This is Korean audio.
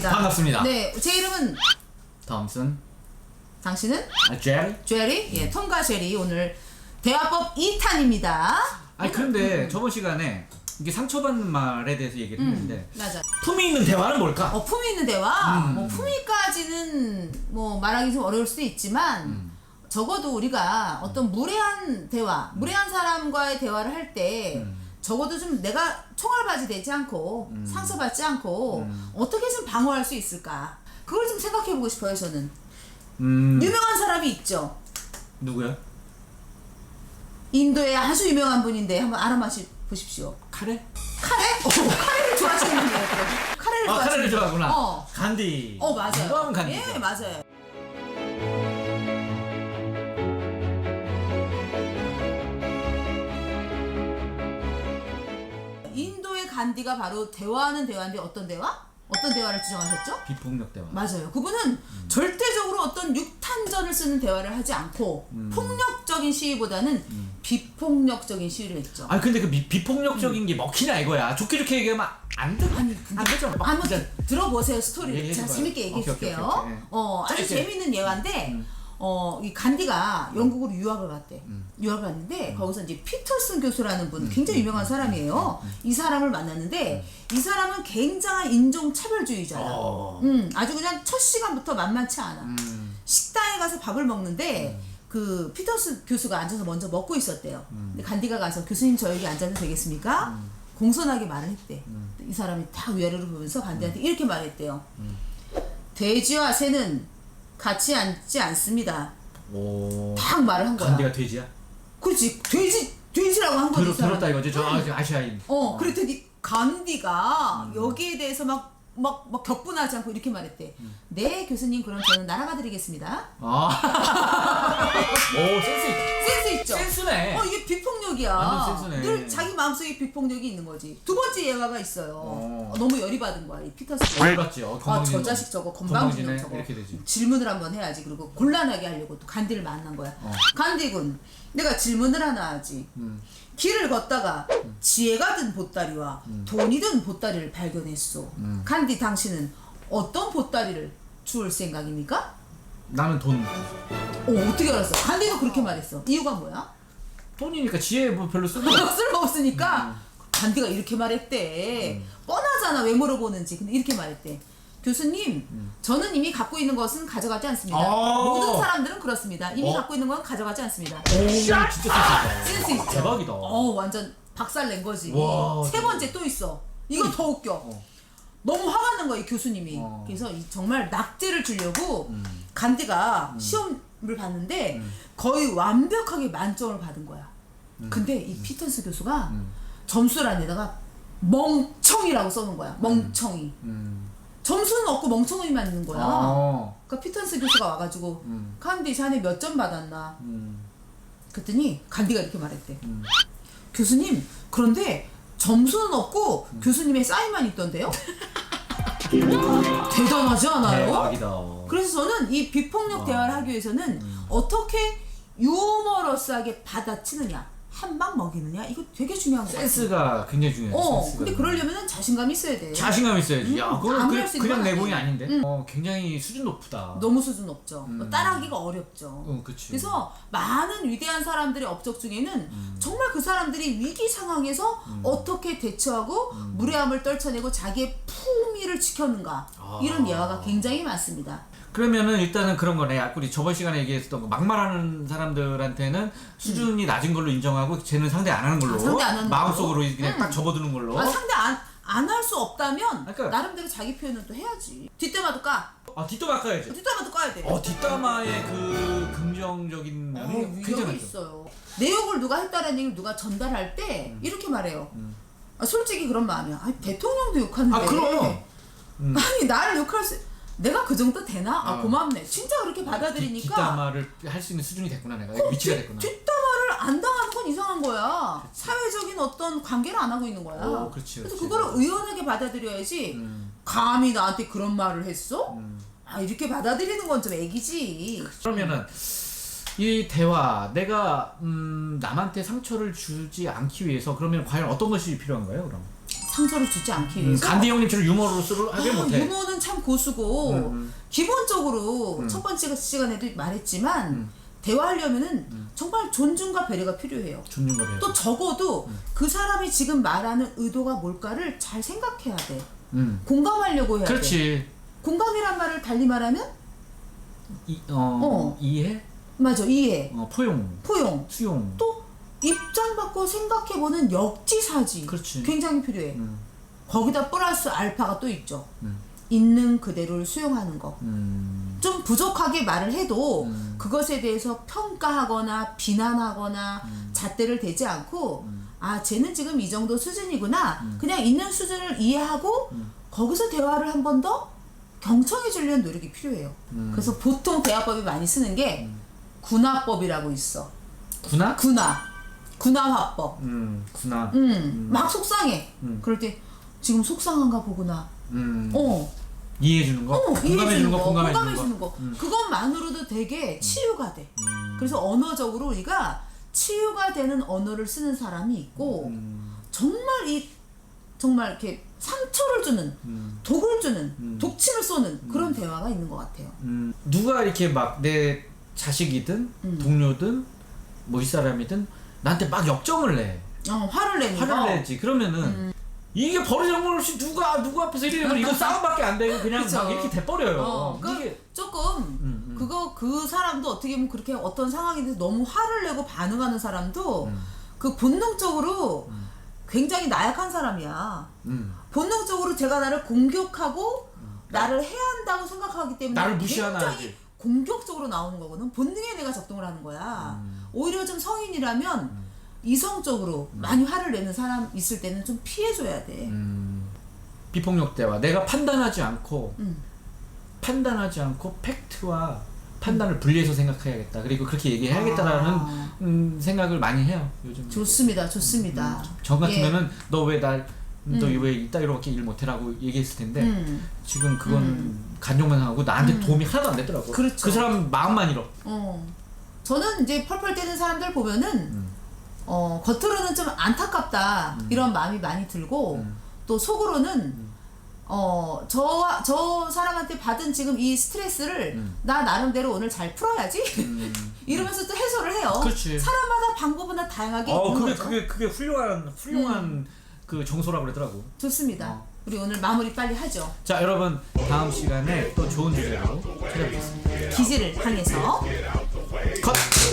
반갑습니다. 반갑습니다. 네, 제 이름은 톰슨, 당신은 아, 제리. 제리. 예, 톰과 제리 오늘 대화법 2탄입니다. 아니 그런데 저번 시간에 이게 상처받는 말에 대해서 얘기를 했는데 맞아. 품이 있는 대화는 뭘까? 어, 품위 있는 대화. 음. 뭐 품위까지는 뭐 말하기 좀 어려울 수도 있지만 음. 적어도 우리가 어떤 무례한 대화, 무례한 사람과의 대화를 할때 음. 적어도 좀 내가 총알바지 되지 않고 상처받지 않고 음. 어떻게 좀 방어할 수 있을까? 그걸 좀 생각해 보고 싶어요, 저는. 음 유명한 사람이 있죠. 누구야? 인도의 아주 유명한 분인데 한번 알아마시 보십시오. 카레? 카레? 어, 카레를 좋아하시는 분이에요. 그럼. 카레를 아 좋아하시는 카레를 분. 좋아하구나. 어. 간디. 어 맞아요. 하면 간디? 예 맞아요. 간디가 바로 대화하는 대화인데 어떤 대화? 어떤 대화를 주장하셨죠? 비폭력 대화. 맞아요. 그분은 절대적으로 어떤 육탄전을 쓰는 대화를 하지 않고 폭력적인 시위보다는 비폭력적인 시위를 했죠. 아 근데 그 비, 비폭력적인 게 먹히냐 이거야. 좋게 좋게 얘기하면 안 돼. 아니 안 되죠. 막 한번. 들어보세요 스토리를 얘기해 제가 봐요. 재밌게 얘기해 오케이, 오케이, 줄게요 오케이, 오케이. 어 아주 짧게. 재밌는 예화인데 음. 어 이 간디가 영국으로 유학을 갔대 음. 유학을 갔는데 거기서 이제 피터슨 교수라는 분 굉장히 유명한 사람이에요 음. 이 사람을 만났는데 이 사람은 굉장한 인종차별주의자야 어. 음 아주 그냥 첫 시간부터 만만치 않아 음. 식당에 가서 밥을 먹는데 그 피터스 교수가 앉아서 먼저 먹고 있었대요. 음. 근데 간디가 가서 교수님 저 여기 앉아도 되겠습니까? 공손하게 말을 했대. 음. 이 사람이 다 위아래로 보면서 간디한테 이렇게 말했대요. 돼지와 새는 같이 앉지 않습니다. 오. 딱 말을 한 거야. 간디가 돼지야? 그렇지 돼지 돼지라고 한 거지. 이. 들었다 이거지. 저 아, 아시아인. 어, 그랬더니 간디가 음. 여기에 대해서 막, 막, 막 격분하지 않고 이렇게 말했대. 음. 네, 교수님, 그럼 저는 날아가 드리겠습니다. 아. 오 센스 있. 센스 있죠? 센스네. 어 이게 비폭력이야. 센스네. 늘 자기 마음속에 비폭력이 있는 거지. 두 번째 예화가 있어요. 어. 어, 너무 열이 받은 거야 이 피터스. 열받죠. 아저 자식 저거 건방지네 건방지네. 저거. 이렇게 되지. 질문을 한번 해야지. 그리고 곤란하게 하려고 또 간디를 만난 거야. 어. 간디군, 내가 질문을 하나 하지. 음. 길을 걷다가 지혜가 든 보따리와 돈이 든 보따리를 발견했소. 음. 간디 당신은 어떤 보따리를 주울 생각입니까? 나는 돈. 어 어떻게 알았어? 간디가 그렇게 말했어. 이유가 뭐야? 돈이니까 지혜 뭐 별로 쓸모 없. 쓸모 없으니까 음. 간디가 이렇게 말했대. 뻔하잖아 왜 물어보는지. 근데 이렇게 말했대. 교수님, 저는 이미 갖고 있는 것은 가져가지 않습니다. 음. 아. 모든 사람들은 그렇습니다. 이미 어? 갖고 있는 건 가져가지 않습니다. 오, 진짜. 센스 있죠. 대박이다. 어, 완전 박살 낸 거지. 와, 세 번째 또 있어. 이거 더 웃겨. 어. 너무 화가 난 거야, 이 교수님이. 어. 그래서 이 정말 낙제를 주려고 음. 간디가 시험을 봤는데 거의 완벽하게 만점을 받은 거야. 근데 이 피턴스 교수가 음. 점수란에다가 멍청이라고 써놓은 거야. 멍청이. 음. 점수는 없고 멍청이만 있는 거야. 어. 그러니까 피턴스 교수가 와가지고 음. 간디 자네 몇 점 받았나? 음. 그랬더니 간디가 이렇게 말했대. 음. 교수님, 그런데 점수는 없고 교수님의 사인만 있던데요? 대단하지 않아요? 대박이다. 그래서 저는 이 비폭력 와. 대화를 하기 위해서는 어떻게 유머러스하게 받아치느냐, 한 방 먹이느냐, 이거 되게 중요한 거 같아요. 센스가 굉장히 중요해. 어, 센스가. 근데 그러려면 자신감이 있어야 돼. 자신감 있어야지. 야, 음, 그건 아무리 그, 할수 있는 그냥 건 내공이. 아닌데. 어, 굉장히 수준 높다. 너무 수준 높죠. 음. 따라하기가 어렵죠. 어, 그치. 그래서 많은 위대한 사람들의 업적 중에는 음. 정말 그 사람들이 위기 상황에서 어떻게 대처하고 무례함을 떨쳐내고 자기의 품위를 지켰는가 음. 아. 이런 예화가 굉장히 많습니다. 그러면은 일단은 그런 거네. 아까 우리 저번 시간에 얘기했었던 거 막말하는 사람들한테는 수준이 낮은 걸로 인정하고 쟤는 상대 안 하는 걸로 아, 상대 안 하는 마음속으로? 그냥 음. 딱 접어두는 걸로. 아, 상대 안 안 할 수 없다면 그러니까- 나름대로 자기 표현은 또 해야지. 뒷담화도 까. 아 뒷담화 까야지. 뒷담화도 까야 돼. 어 뒷담화의 그 긍정적인 어, 면이 굉장하죠. 있어요. 내 욕을 누가 했다라는 얘기를 누가 전달할 때 음. 이렇게 말해요. 아, 솔직히 그런 마음이야. 아니, 대통령도 욕하는데. 아 그럼. 음. 아니 나를 욕할 수 내가 그 정도 되나? 아 어. 고맙네. 진짜 그렇게 받아들이니까 뒷담화를 할 수 있는 수준이 됐구나 내가 위치가 됐구나. 뒷담화를 안 당하는 건 이상한 거야. 사회적인 어떤 관계를 안 하고 있는 거야. 오, 그렇지, 래서 그렇지. 그거를 의연하게 받아들여야지. 음, 감히 나한테 그런 말을 했어? 음. 아 이렇게 받아들이는 건 좀 애기지. 그러면은 이 대화 내가 음, 남한테 상처를 주지 않기 위해서 그러면 과연 어떤 것이 필요한가요? 그럼 상처를 주지 않기 음, 위해서 간디 형님처럼 유머로 쓰를 하게 아, 못해. 유머는 참 고수고 음, 음. 기본적으로 첫 번째 시간에도 말했지만 음. 대화하려면은 정말 존중과 배려가 필요해요. 존중과 배려. 또 적어도 음. 그 사람이 지금 말하는 의도가 뭘까를 잘 생각해야 돼. 음. 공감하려고 해야 돼. 그렇지. 공감이란 말을 달리 말하면 이, 어, 어. 이해, 맞아 이해, 어, 포용, 포용, 수용. 또 입장 바꿔 생각해보는 역지사지 그렇지. 굉장히 필요해. 음, 거기다 플러스 알파가 또 있죠. 음. 있는 그대로를 수용하는 거. 음, 좀 부족하게 말을 해도 음. 그것에 대해서 평가하거나 비난하거나 음. 잣대를 대지 않고 아 쟤는 지금 이 정도 수준이구나 그냥 있는 수준을 이해하고 음. 거기서 대화를 한 번 더 경청해 주려는 노력이 필요해요 음. 그래서 보통 대화법이 많이 쓰는 게 군화법이라고 있어 구나? 군화 군화화법 음, 구나. 음, 막 속상해 음. 그럴 때 지금 속상한가 보구나 음, 어 이해해 주는 거, 어, 공감해 이해해주는 주는 거, 거, 공감해 공감해 주는 주는 거. 거. 음. 그것만으로도 되게 치유가 돼. 음. 그래서 언어적으로 우리가 치유가 되는 언어를 쓰는 사람이 있고 음, 정말 이 정말 이렇게 상처를 주는 음, 독을 주는 음. 독침을 쏘는 그런 대화가 있는 것 같아요. 음. 누가 이렇게 막 내 자식이든 음. 동료든 뭐 윗사람이든 나한테 막 역정을 내. 어, 화를 내는 화를 거. 내지. 그러면은 음. 이게 버리장물 없이 누가 누구 앞에서 이러면 이거 싸움밖에 안 되고 그냥 그쵸. 막 이렇게 돼버려요. 어, 그 이게 조금 음, 음. 그거 그 사람도 어떻게 보면 그렇게 어떤 상황에 대해서 너무 화를 내고 반응하는 사람도 음. 그 본능적으로 굉장히 나약한 사람이야. 음. 본능적으로 제가 나를 공격하고 나를 해야 한다고 생각하기 때문에 나를 무시하나 굉장히 하지. 공격적으로 나오는 거거든. 본능에 내가 작동을 하는 거야. 음. 오히려 좀 성인이라면 이성적으로 많이 화를 내는 사람 있을 때는 좀 피해줘야 돼. 음. 비폭력 대화. 내가 판단하지 않고 음. 판단하지 않고 팩트와 판단을 분리해서 생각해야겠다. 그리고 그렇게 얘기해야겠다라는 아. 음, 생각을 많이 해요. 요즘. 좋습니다, 좋습니다. 저 같으면은 예. 너왜 날 너 음. 왜 이따위로밖에 일 못해라고 얘기했을 텐데 음. 지금 그건 간종만하고 나한테 도움이 하나도 안 되더라고. 그렇죠. 그 사람 마음만 잃어. 어. 저는 이제 펄펄 뛰는 사람들 보면은 음. 어, 겉으로는 좀 안타깝다 이런 마음이 많이 들고 음. 또 속으로는 어, 저, 저 사람한테 받은 지금 이 스트레스를 음. 나 나름대로 오늘 잘 풀어야지 음. 이러면서 또 해소를 해요. 그렇지. 사람마다 방법은 다 다양하게 어, 있는 그게 거죠. 그게 그게 훌륭한 훌륭한 그 정소라고 그러더라고. 좋습니다. 어. 우리 오늘 마무리 빨리 하죠. 자, 여러분 다음 시간에 또 좋은 주제로 찾아뵙겠습니다. 기지를 향해서 컷.